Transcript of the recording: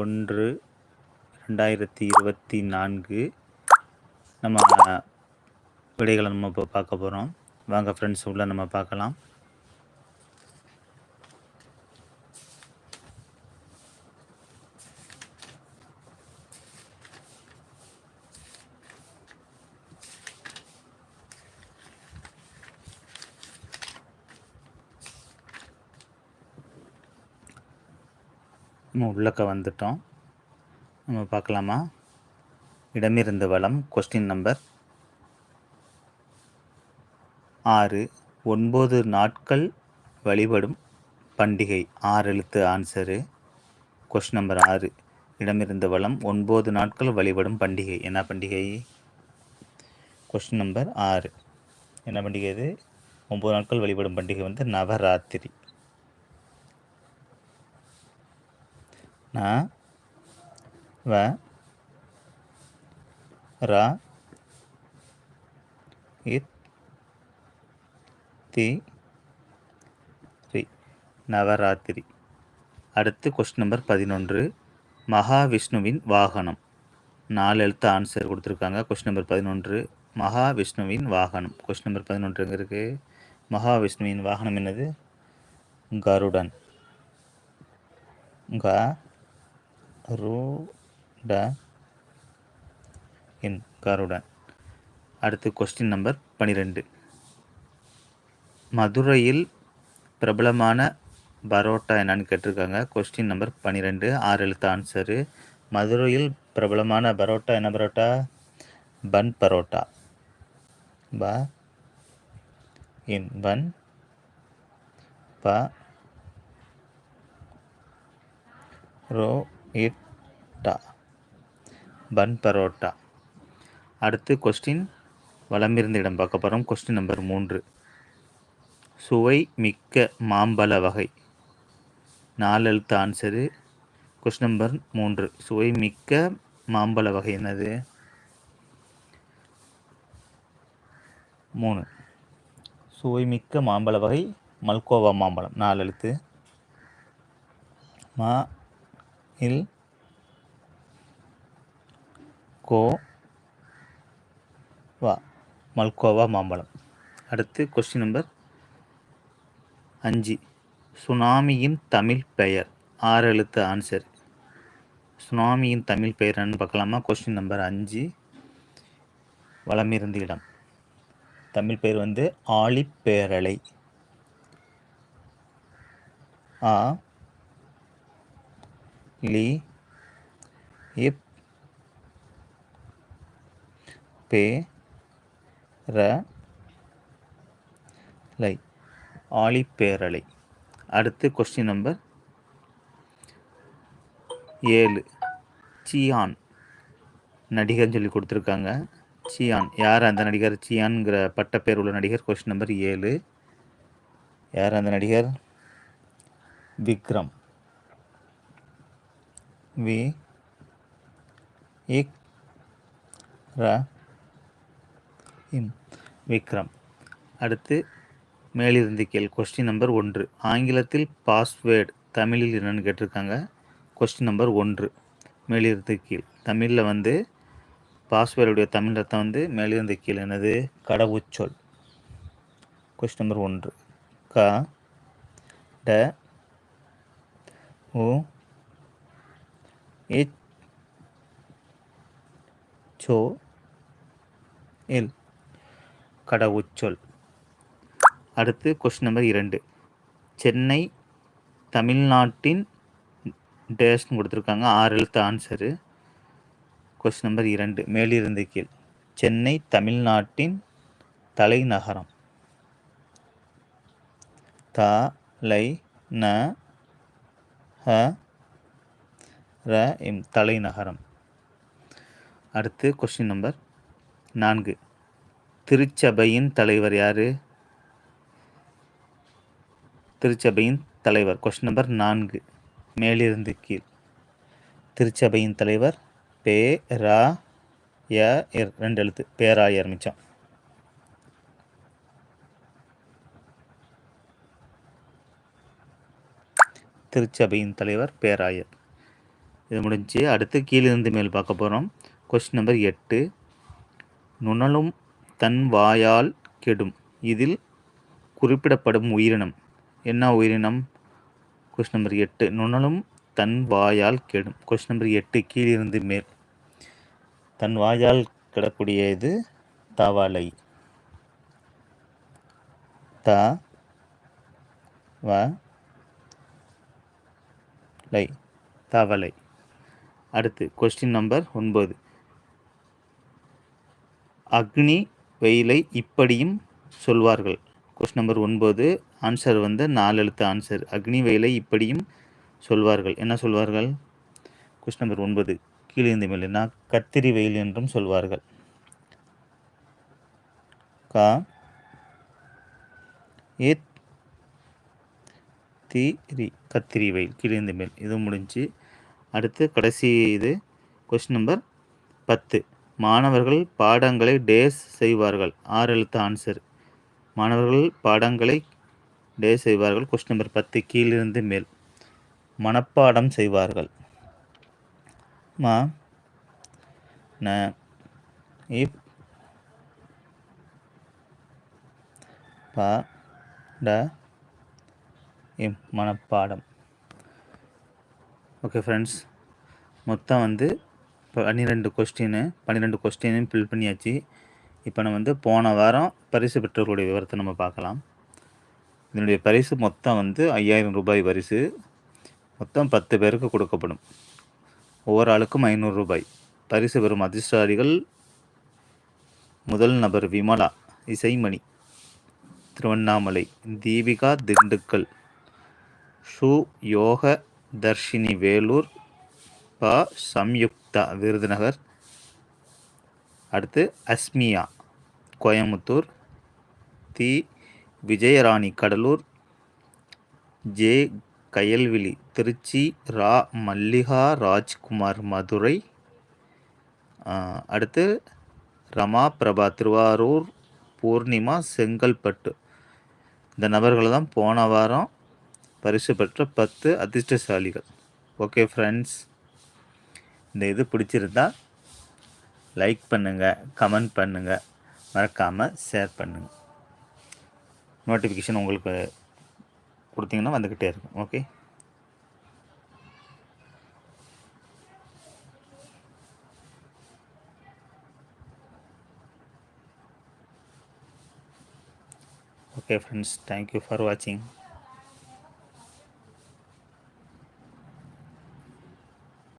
ஒன்று ரெண்டாயிரத்தி இருபத்தி நான்கு. நம்ம விடைகளை நம்ம இப்போ பார்க்க போகிறோம் வாங்க ஃப்ரெண்ட்ஸ் உள்ள நம்ம பார்க்கலாம். நம்ம உள்ளக்க வந்துட்டோம். நம்ம பார்க்கலாமா? இடமிருந்து வளம் கொஸ்டின் நம்பர் ஆறு. ஒன்பது நாட்கள் வழிபடும் பண்டிகை. ஆறு எழுத்து ஆன்சரு கொஸ்டின் நம்பர் ஆறு. இடமிருந்து வளம் ஒன்பது நாட்கள் வழிபடும் பண்டிகை. என்ன பண்டிகை? கொஸ்டின் நம்பர் ஆறு. என்ன பண்டிகை இது? ஒம்பது நாட்கள் வழிபடும் பண்டிகை வந்து நவராத்திரி. ந வ ர இத் தி ரி நவராத்திரி. அடுத்து கொஸ்டின் நம்பர் பதினொன்று. மகாவிஷ்ணுவின் வாகனம். நாலு எழுத்து ஆன்சர் கொடுத்துருக்காங்க. கொஸ்டின் நம்பர் பதினொன்று. மகாவிஷ்ணுவின் வாகனம். கொஸ்டின் நம்பர் பதினொன்று எங்கே இருக்குது மகாவிஷ்ணுவின் வாகனம் என்னது? கருடன். க ரூட இன் கருடன். அடுத்து கொஸ்டின் நம்பர் பனிரெண்டு. மதுரையில் பிரபலமான பரோட்டா என்னன்னு கேட்டிருக்காங்க. கொஸ்டின் நம்பர் பன்னிரெண்டு ஆறு எழுத்து ஆன்சரு மதுரையில் பிரபலமான பரோட்டா என்ன பரோட்டா? பன் பரோட்டா. ப இன் பன் ப ரோ இட்டா பன் பரோட்டா. அடுத்து கொஸ்டின் வளமிருந்த இடம் பார்க்க போகிறோம் கொஸ்டின் நம்பர் மூன்று. சுவை மிக்க மாம்பழ வகை. நாலு எழுத்து ஆன்சரு கொஸ்டின் நம்பர் மூன்று. சுவை மிக்க மாம்பழ வகை என்னது? மூணு. சுவை மிக்க மாம்பழ வகை மல்கோவா மாம்பழம். நாலு எழுத்து மா இல் கோ வா மல்கோவா மாம்பழம். அடுத்து கொஸ்டின் நம்பர் அஞ்சு. சுனாமியின் தமிழ் பெயர். ஆறு எழுத்து ஆன்சர் சுனாமியின் தமிழ் பெயர் என்னன்னு பார்க்கலாமா? கொஸ்டின் நம்பர் அஞ்சு. வளமிருந்த இடம். தமிழ் பெயர் வந்து ஆழிப்பேரலை ஆ லி இப் பே ர லை ஆலிப்பேரலை அடுத்து கொஸ்டின் நம்பர் ஏழு. சியான். நடிகர்னு சொல்லி கொடுத்துருக்காங்க. சியான். யார் அந்த நடிகர்? சியான்ங்கிற பட்டப்பேர் உள்ள நடிகர்? கொஸ்டின் நம்பர் ஏழு. யார் அந்த நடிகர்? விக்ரம். வி. இக். ர. இம். விக்ரம். அடுத்து மேலிருந்து கேள் கொஸ்டின் நம்பர் ஒன்று. ஆங்கிலத்தில் பாஸ்வேர்டு தமிழில் என்னென்னு கேட்டிருக்காங்க. கொஸ்டின் நம்பர் ஒன்று. மேலிருந்து கீழ் தமிழில் வந்து பாஸ்வேர்டுடைய தமிழ் அர்த்தம் வந்து மேலிருந்து கீழ் என்னது? கடவுச்சொல். கொஸ்டின் நம்பர் ஒன்று. க. ட. ஓ இச் சோ இல் கடவுச்சொல். அடுத்து கொஸ்டின் நம்பர் இரண்டு. சென்னை தமிழ்நாட்டின் டேஷ்னு கொடுத்துருக்காங்க. ஆறு எழுத்து ஆன்சரு கொஸ்டின் நம்பர் இரண்டு. மேலிருந்து கீழ். சென்னை தமிழ்நாட்டின் தலைநகரம். த லை ந ஹ இம் தலைநகரம். அடுத்து கொஸ்டின் நம்பர் நான்கு. திருச்சபையின் தலைவர் யார்? திருச்சபையின் தலைவர். கொஸ்டின் நம்பர் நான்கு. மேலிருந்து கீழ். திருச்சபையின் தலைவர் பே ரா ய ரெண்டு எழுத்து. பேராயர் மிச்சம். திருச்சபையின் தலைவர் பேராயர். இது முடிஞ்சு அடுத்து கீழிருந்து மேல் பார்க்க போகிறோம் கொஸ்டின் நம்பர் எட்டு. நுணலும் தன் வாயால் கெடும். இதில் குறிப்பிடப்படும் உயிரினம். என்ன உயிரினம்? கொஸ்டின் நம்பர் எட்டு. நுணலும் தன் வாயால் கெடும். கொஸ்டின் நம்பர் எட்டு கீழிருந்து மேல். தன் வாயால் கெடக்கூடிய இது தவளை. த வ லை தவளை. அடுத்து கொஸ்டின் நம்பர் ஒன்பது. அக்னி வெயிலை இப்படியும் சொல்வார்கள். கொஸ்டின் நம்பர் ஒன்பது ஆன்சர் வந்து நாலு எழுத்து ஆன்சர் அக்னி வெயிலை இப்படியும் சொல்வார்கள். என்ன சொல்வார்கள்? கொஸ்டின் நம்பர் ஒன்பது கீழே இந்த கத்திரி வெயில் என்றும் சொல்வார்கள். கா ஏ தீரி கத்திரி வெயில். கீழே மேல். இது முடிஞ்சு அடுத்து கடைசி இது கொஸ்டின் நம்பர் பத்து. மாணவர்கள் பாடங்களை டேஸ் செய்வார்கள். ஆறு எழுத்து ஆன்சர் மாணவர்கள் பாடங்களை டேஸ் செய்வார்கள். கொஸ்டின் நம்பர் பத்து கீழிருந்து மேல். மனப்பாடம் செய்வார்கள். மா ந இப் ப ட இம் மனப்பாடம். ஓகே ஃப்ரெண்ட்ஸ் மொத்தம் வந்து பன்னிரெண்டு கொஸ்டின்னு பன்னிரெண்டு கொஸ்டினையும் ஃபில் பண்ணியாச்சு. இப்போ நம்ம வந்து போன வாரம் பரிசு பெற்றவர்களுடைய விவரத்தை நம்ம பார்க்கலாம். இதனுடைய பரிசு மொத்தம் வந்து ஐயாயிரம் ரூபாய் பரிசு. மொத்தம் பத்து பேருக்கு கொடுக்கப்படும். ஒவ்வொரு ஆளுக்கும் ஐநூறு ரூபாய். பரிசு பெறும் அதிர்ஷ்டாரிகள் முதல் நபர் விமலா இசைமணி திருவண்ணாமலை தீபிகா திண்டுக்கல் ஷூ யோக தர்ஷினி வேலூர் ப சம்யுக்தா விருதுநகர். அடுத்து அஸ்மியா கோயம்புத்தூர். தி விஜயராணி கடலூர். ஜே கயல்விழி திருச்சி. ரா மல்லிகா ராஜ்குமார் மதுரை. அடுத்து ரமா பிரபா திருவாரூர். பூர்ணிமா செங்கல்பட்டு. இந்த நபர்களை தான் போன வாரம் பரிசு பெற்ற பத்து அதிர்ஷ்டசாலிகள். ஓகே ஃப்ரெண்ட்ஸ் இந்த இது பிடிச்சிருந்தா லைக் பண்ணுங்கள் கமெண்ட் பண்ணுங்கள் மறக்காமல் ஷேர் பண்ணுங்கள் நோட்டிஃபிகேஷன் உங்களுக்கு கொடுத்தீங்கன்னா வந்துக்கிட்டே இருக்கும் okay okay friends. Thank you for watching.